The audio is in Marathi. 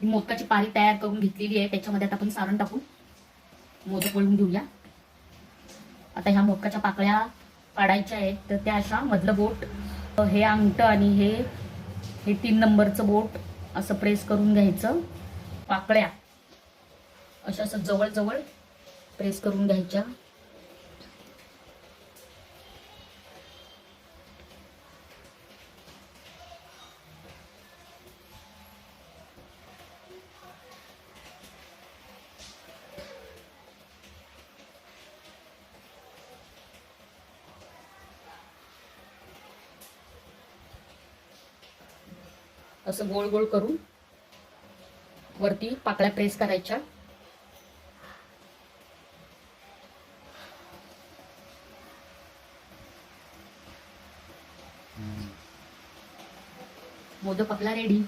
ही मोदकाची पारी तयार करून घेतलेली आहे. त्याच्यामध्ये आता आपण सारण टाकून मोदक वळून घेऊया. आता ह्या मोदकाच्या पाकळ्या पाडायच्या आहेत. तर त्या अशा मधलं बोट हे अंगठं आणि हे हे तीन नंबरचं बोट असं प्रेस करून घ्यायचं. पाकळ्या अशा असं जवळजवळ प्रेस करून घ्यायच्या. असं गोल गोल करून वरती पाकळ्या प्रेस करायच्या. मोदक आपला रेडी